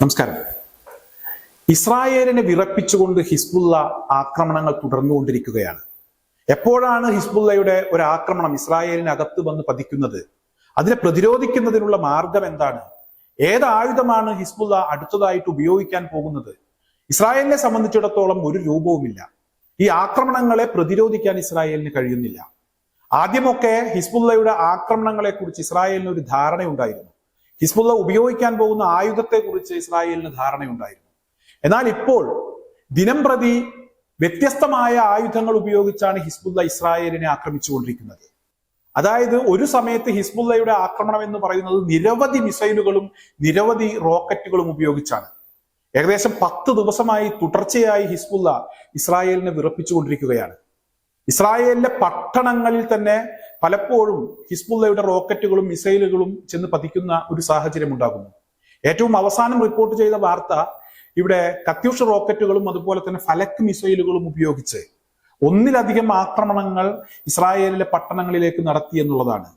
നമസ്കാരം. ഇസ്രായേലിനെ വിറപ്പിച്ചുകൊണ്ട് ഹിസ്ബുള്ള ആക്രമണങ്ങൾ തുടർന്നുകൊണ്ടിരിക്കുകയാണ്. എപ്പോഴാണ് ഹിസ്ബുള്ളയുടെ ഒരു ആക്രമണം ഇസ്രായേലിനകത്ത് വന്ന് പതിക്കുന്നത്? അതിനെ പ്രതിരോധിക്കുന്നതിനുള്ള മാർഗം എന്താണ്? ഏത് ആയുധമാണ് ഹിസ്ബുള്ള അടുത്തതായിട്ട് ഉപയോഗിക്കാൻ പോകുന്നത്? ഇസ്രായേലിനെ സംബന്ധിച്ചിടത്തോളം ഒരു രൂപവുമില്ല. ഈ ആക്രമണങ്ങളെ പ്രതിരോധിക്കാൻ ഇസ്രായേലിന് കഴിയുന്നില്ല. ആദ്യമൊക്കെ ഹിസ്ബുള്ളയുടെ ആക്രമണങ്ങളെ കുറിച്ച് ഇസ്രായേലിന് ഒരു ധാരണയുണ്ടായിരുന്നു. ഹിസ്ബുള്ള ഉപയോഗിക്കാൻ പോകുന്ന ആയുധത്തെ കുറിച്ച് ഇസ്രായേലിന് ധാരണയുണ്ടായിരുന്നു. എന്നാൽ ഇപ്പോൾ ദിനം പ്രതി വ്യത്യസ്തമായ ആയുധങ്ങൾ ഉപയോഗിച്ചാണ് ഹിസ്ബുല്ല ഇസ്രായേലിനെ ആക്രമിച്ചുകൊണ്ടിരിക്കുന്നത്. അതായത് ഒരു സമയത്ത് ഹിസ്ബുല്ലയുടെ ആക്രമണം എന്ന് പറയുന്നത് നിരവധി മിസൈലുകളും നിരവധി റോക്കറ്റുകളും ഉപയോഗിച്ചാണ്. ഏകദേശം പത്ത് ദിവസമായി തുടർച്ചയായി ഹിസ്ബുല്ല ഇസ്രായേലിനെ വിറപ്പിച്ചുകൊണ്ടിരിക്കുകയാണ്. ഇസ്രായേലിലെ പട്ടണങ്ങളിൽ തന്നെ പലപ്പോഴും ഹിസ്ബുള്ളയുടെ റോക്കറ്റുകളും മിസൈലുകളും ചെന്ന് പതിക്കുന്ന ഒരു സാഹചര്യം ഉണ്ടാകുന്നു. ഏറ്റവും അവസാനം റിപ്പോർട്ട് ചെയ്ത വാർത്ത ഇവിടെ കത്യൂഷ റോക്കറ്റുകളും അതുപോലെ തന്നെ ഫലക് മിസൈലുകളും ഉപയോഗിച്ച് ഒന്നിലധികം ആക്രമണങ്ങൾ ഇസ്രായേലിലെ പട്ടണങ്ങളിലേക്ക് നടത്തി എന്നുള്ളതാണ്.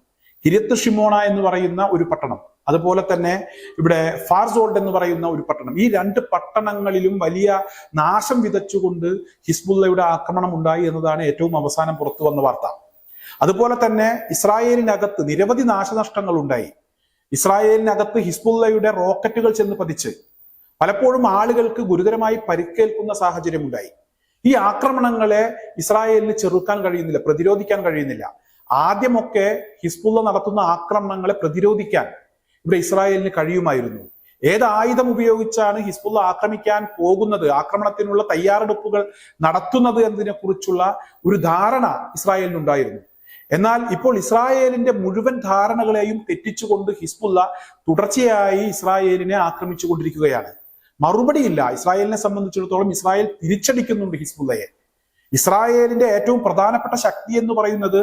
കിരത്ത് ഷിമോണ എന്ന് പറയുന്ന ഒരു പട്ടണം. അതുപോലെ തന്നെ ഇവിടെ ഫാർസോൾഡ് എന്ന് പറയുന്ന ഒരു പട്ടണം. ഈ രണ്ട് പട്ടണങ്ങളിലും വലിയ നാശം വിതച്ചുകൊണ്ട് ഹിസ്ബുള്ളയുടെ ആക്രമണം ഉണ്ടായി എന്നതാണ് ഏറ്റവും അവസാനം പുറത്തു വന്ന വാർത്ത. അതുപോലെ തന്നെ ഇസ്രായേലിനകത്ത് നിരവധി നാശനഷ്ടങ്ങൾ ഉണ്ടായി ഇസ്രായേലിനകത്ത് ഹിസ്ബുള്ളയുടെ റോക്കറ്റുകൾ ചെന്ന് പതിച്ച് പലപ്പോഴും ആളുകൾക്ക് ഗുരുതരമായി പരിക്കേൽക്കുന്ന സാഹചര്യം ഉണ്ടായി ഈ ആക്രമണങ്ങളെ ഇസ്രായേലിന് ചെറുക്കാൻ കഴിയുന്നില്ല പ്രതിരോധിക്കാൻ കഴിയുന്നില്ല. ആദ്യമൊക്കെ ഹിസ്ബുള്ള നടത്തുന്ന ആക്രമണങ്ങളെ പ്രതിരോധിക്കാൻ ഇവിടെ ഇസ്രായേലിന് കഴിയുമായിരുന്നു. ഏത് ആയുധം ഉപയോഗിച്ചാണ് ഹിസ്ബുള്ള ആക്രമിക്കാൻ പോകുന്നത് ആക്രമണത്തിനുള്ള തയ്യാറെടുപ്പുകൾ നടത്തുന്നത് എന്നതിനെ കുറിച്ചുള്ള ഒരു ധാരണ ഇസ്രായേലിനുണ്ടായിരുന്നു. എന്നാൽ ഇപ്പോൾ ഇസ്രായേലിന്റെ മുഴുവൻ ധാരണകളെയും തെറ്റിച്ചുകൊണ്ട് ഹിസ്ബുല്ല തുടർച്ചയായി ഇസ്രായേലിനെ ആക്രമിച്ചു കൊണ്ടിരിക്കുകയാണ് മറുപടിയില്ല ഇസ്രായേലിനെ സംബന്ധിച്ചിടത്തോളം ഇസ്രായേൽ തിരിച്ചടിക്കുന്നുണ്ട് ഹിസ്ബുല്ലയെ ഇസ്രായേലിന്റെ ഏറ്റവും പ്രധാനപ്പെട്ട ശക്തി എന്ന് പറയുന്നത്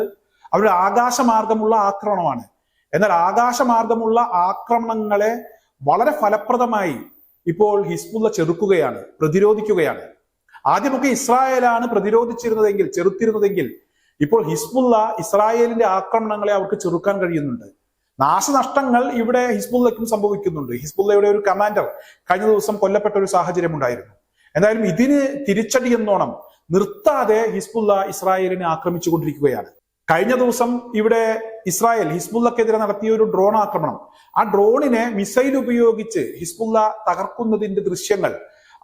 അവരുടെ ആകാശമാർഗമുള്ള ആക്രമണമാണ്. എന്നാൽ ആകാശമാർഗമുള്ള ആക്രമണങ്ങളെ വളരെ ഫലപ്രദമായി ഇപ്പോൾ ഹിസ്ബുല്ല ചെറുക്കുകയാണ് പ്രതിരോധിക്കുകയാണ്. ആദ്യമൊക്കെ ഇസ്രായേലാണ് പ്രതിരോധിച്ചിരുന്നതെങ്കിൽ ചെറുത്തിരുന്നതെങ്കിൽ ഇപ്പോൾ ഹിസ്ബുല്ല ഇസ്രായേലിന്റെ ആക്രമണങ്ങളെ അവർക്ക് ചെറുക്കാൻ കഴിയുന്നുണ്ട്. നാശനഷ്ടങ്ങൾ ഇവിടെ ഹിസ്ബുല്ലയ്ക്കും സംഭവിക്കുന്നുണ്ട്. ഹിസ്ബുല്ലയുടെ ഒരു കമാൻഡർ കഴിഞ്ഞ ദിവസം കൊല്ലപ്പെട്ട ഒരു സാഹചര്യം ഉണ്ടായിരുന്നു. എന്തായാലും ഇതിന് തിരിച്ചടി എന്നോണം നിർത്താതെ ഹിസ്ബുല്ല ഇസ്രായേലിനെ ആക്രമിച്ചു കൊണ്ടിരിക്കുകയാണ്. കഴിഞ്ഞ ദിവസം ഇവിടെ ഇസ്രായേൽ ഹിസ്ബുല്ലക്കെതിരെ നടത്തിയ ഒരു ഡ്രോൺ ആക്രമണം. ആ ഡ്രോണിനെ മിസൈൽ ഉപയോഗിച്ച് ഹിസ്ബുല്ല തകർക്കുന്നതിന്റെ ദൃശ്യങ്ങൾ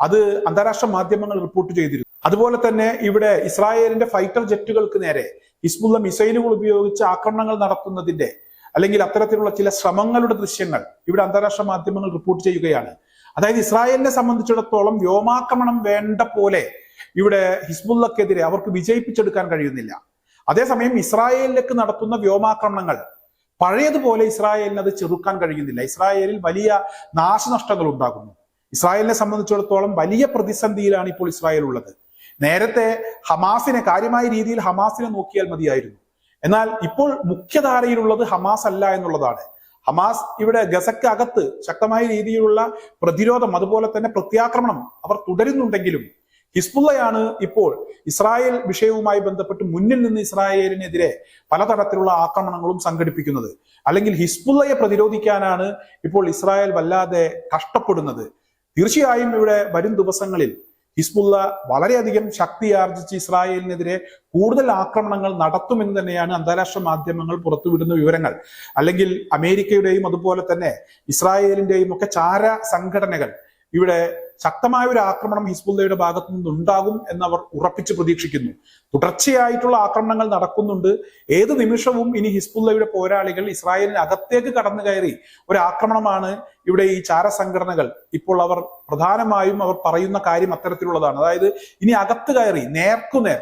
അത് അന്താരാഷ്ട്ര മാധ്യമങ്ങൾ റിപ്പോർട്ട് ചെയ്തിരുന്നു. അതുപോലെ തന്നെ ഇവിടെ ഇസ്രായേലിന്റെ ഫൈറ്റർ ജെറ്റുകൾക്ക് നേരെ ഹിസ്ബുള്ള മിസൈലുകൾ ഉപയോഗിച്ച് ആക്രമണങ്ങൾ നടത്തുന്നതിന്റെ അല്ലെങ്കിൽ അത്തരത്തിലുള്ള ചില ശ്രമങ്ങളുടെ ദൃശ്യങ്ങൾ ഇവിടെ അന്താരാഷ്ട്ര മാധ്യമങ്ങൾ റിപ്പോർട്ട് ചെയ്യുകയാണ്. അതായത് ഇസ്രായേലിനെ സംബന്ധിച്ചിടത്തോളം വ്യോമാക്രമണം വേണ്ട പോലെ ഇവിടെ ഹിസ്ബുള്ളക്കെതിരെ അവർക്ക് വിജയിപ്പിച്ചെടുക്കാൻ കഴിയുന്നില്ല. അതേസമയം ഇസ്രായേലിലേക്ക് നടത്തുന്ന വ്യോമാക്രമണങ്ങൾ പഴയതുപോലെ ഇസ്രായേലിന് അത് ചെറുക്കാൻ കഴിയുന്നില്ല. ഇസ്രായേലിൽ വലിയ നാശനഷ്ടങ്ങൾ ഉണ്ടാകുന്നു. ഇസ്രായേലിനെ സംബന്ധിച്ചിടത്തോളം വലിയ പ്രതിസന്ധിയിലാണ് ഇപ്പോൾ ഇസ്രായേൽ ഉള്ളത്. നേരത്തെ ഹമാസിനെ കാര്യമായ രീതിയിൽ ഹമാസിനെ നോക്കിയാൽ മതിയായിരുന്നു. എന്നാൽ ഇപ്പോൾ മുഖ്യധാരയിലുള്ളത് ഹമാസ് അല്ല എന്നുള്ളതാണ്. ഹമാസ് ഇവിടെ ഗസക്ക് അകത്ത് ശക്തമായ രീതിയിലുള്ള പ്രതിരോധം അതുപോലെ തന്നെ പ്രത്യാക്രമണം അവർ തുടരുന്നുണ്ടെങ്കിലും ഹിസ്ബുള്ളയാണ് ഇപ്പോൾ ഇസ്രായേൽ വിഷയവുമായി ബന്ധപ്പെട്ട് മുന്നിൽ നിന്ന് ഇസ്രായേലിനെതിരെ പലതരത്തിലുള്ള ആക്രമണങ്ങളും സംഘടിപ്പിക്കുന്നത്. അല്ലെങ്കിൽ ഹിസ്ബുള്ളയെ പ്രതിരോധിക്കാനാണ് ഇപ്പോൾ ഇസ്രായേൽ വല്ലാതെ കഷ്ടപ്പെടുന്നത്. തീർച്ചയായും ഇവിടെ വരും ദിവസങ്ങളിൽ ഹിസ്ബുള്ള വളരെയധികം ശക്തി ആർജിച്ച് ഇസ്രായേലിനെതിരെ കൂടുതൽ ആക്രമണങ്ങൾ നടത്തുമെന്ന് തന്നെയാണ് അന്താരാഷ്ട്ര മാധ്യമങ്ങൾ പുറത്തുവിടുന്ന വിവരങ്ങൾ. അല്ലെങ്കിൽ അമേരിക്കയുടെയും അതുപോലെ തന്നെ ഇസ്രായേലിന്റെയും ഒക്കെ ചാര സംഘടനകൾ ഇവിടെ ശക്തമായ ഒരു ആക്രമണം ഹിസ്ബുള്ളയുടെ ഭാഗത്തു നിന്നുണ്ടാകും എന്ന് അവർ ഉറപ്പിച്ച് പ്രതീക്ഷിക്കുന്നു. തുടർച്ചയായിട്ടുള്ള ആക്രമണങ്ങൾ നടക്കുന്നുണ്ട്. ഏത് നിമിഷവും ഇനി ഹിസ്ബുള്ളയുടെ പോരാളികൾ ഇസ്രായേലിന് അകത്തേക്ക് കടന്നു കയറി ഒരു ആക്രമണമാണ് ഇവിടെ ഈ ചാര സംഘടനകൾ ഇപ്പോൾ അവർ പ്രധാനമായും അവർ പറയുന്ന കാര്യം അത്തരത്തിലുള്ളതാണ്. അതായത് ഇനി അകത്ത് കയറി നേർക്കുനേർ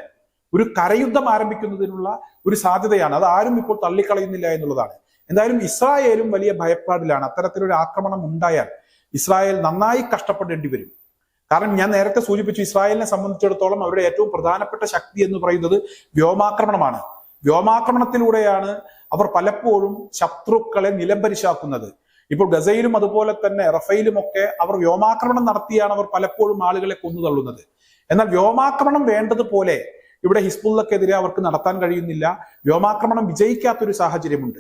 ഒരു കരയുദ്ധം ആരംഭിക്കുന്നതിനുള്ള ഒരു സാധ്യതയാണ്. അത് ആരും ഇപ്പോൾ തള്ളിക്കളയുന്നില്ല എന്നുള്ളതാണ്. എന്തായാലും ഇസ്രായേലും വലിയ ഭയപ്പാടിലാണ്. അത്തരത്തിലൊരു ആക്രമണം ഉണ്ടായാൽ ഇസ്രായേൽ നന്നായി കഷ്ടപ്പെടേണ്ടി വരും. കാരണം ഞാൻ നേരത്തെ സൂചിപ്പിച്ചു ഇസ്രായേലിനെ സംബന്ധിച്ചിടത്തോളം അവരുടെ ഏറ്റവും പ്രധാനപ്പെട്ട ശക്തി എന്ന് പറയുന്നത് വ്യോമാക്രമണമാണ്. വ്യോമാക്രമണത്തിലൂടെയാണ് അവർ പലപ്പോഴും ശത്രുക്കളെ നിലംപരിശാക്കുന്നത്. ഇപ്പോൾ ഗസയിലും അതുപോലെ തന്നെ റഫയിലും ഒക്കെ അവർ വ്യോമാക്രമണം നടത്തിയാണ് അവർ പലപ്പോഴും ആളുകളെ കൊന്നു തള്ളുന്നത്. എന്നാൽ വ്യോമാക്രമണം വേണ്ടതുപോലെ ഇവിടെ ഹിസ്ബുള്ളക്കെതിരെ അവർക്ക് നടത്താൻ കഴിയുന്നില്ല. വ്യോമാക്രമണം വിജയിക്കാത്തൊരു സാഹചര്യമുണ്ട്.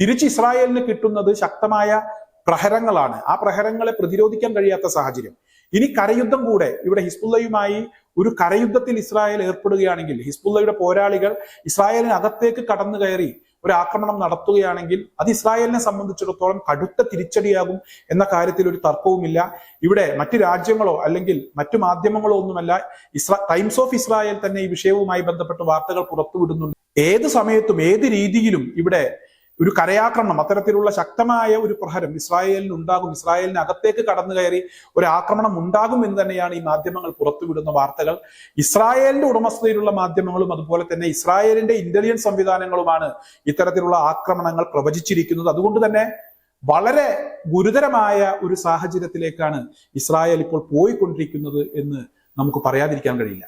തിരിച്ച് ഇസ്രായേലിന് കിട്ടുന്നത് ശക്തമായ പ്രഹരങ്ങളാണ്. ആ പ്രഹരങ്ങളെ പ്രതിരോധിക്കാൻ കഴിയാത്ത സാഹചര്യം. ഇനി കരയുദ്ധം കൂടെ. ഇവിടെ ഹിസ്ബുള്ളയുമായി ഒരു കരയുദ്ധത്തിൽ ഇസ്രായേൽ ഏർപ്പെടുകയാണെങ്കിൽ ഹിസ്ബുള്ളയുടെ പോരാളികൾ ഇസ്രായേലിന് അകത്തേക്ക് കടന്നു കയറി ഒരു ആക്രമണം നടത്തുകയാണെങ്കിൽ അത് ഇസ്രായേലിനെ സംബന്ധിച്ചിടത്തോളം കടുത്ത തിരിച്ചടിയാകും എന്ന കാര്യത്തിൽ ഒരു തർക്കവുമില്ല. ഇവിടെ മറ്റു രാജ്യങ്ങളോ അല്ലെങ്കിൽ മറ്റു മാധ്യമങ്ങളോ ഒന്നുമല്ല ഇസ്രാ ടൈംസ് ഓഫ് ഇസ്രായേൽ തന്നെ ഈ വിഷയവുമായി ബന്ധപ്പെട്ട് വാർത്തകൾ പുറത്തുവിടുന്നുണ്ട്. ഏത് സമയത്തും ഏത് രീതിയിലും ഇവിടെ ഒരു കരയാക്രമണം അത്തരത്തിലുള്ള ശക്തമായ ഒരു പ്രഹരം ഇസ്രായേലിന് ഉണ്ടാകും ഇസ്രായേലിന് അകത്തേക്ക് കടന്നു കയറി ഒരു ആക്രമണം ഉണ്ടാകും എന്ന് തന്നെയാണ് ഈ മാധ്യമങ്ങൾ പുറത്തുവിടുന്ന വാർത്തകൾ. ഇസ്രായേലിന്റെ ഉടമസ്ഥതയിലുള്ള മാധ്യമങ്ങളും അതുപോലെ തന്നെ ഇസ്രായേലിന്റെ ഇന്റലിജൻസ് സംവിധാനങ്ങളുമാണ് ഇത്തരത്തിലുള്ള ആക്രമണങ്ങൾ പ്രവചിച്ചിരിക്കുന്നത്. അതുകൊണ്ട് തന്നെ വളരെ ഗുരുതരമായ ഒരു സാഹചര്യത്തിലേക്കാണ് ഇസ്രായേൽ ഇപ്പോൾ പോയിക്കൊണ്ടിരിക്കുന്നത് എന്ന് നമുക്ക് പറയാതിരിക്കാൻ കഴിയില്ല.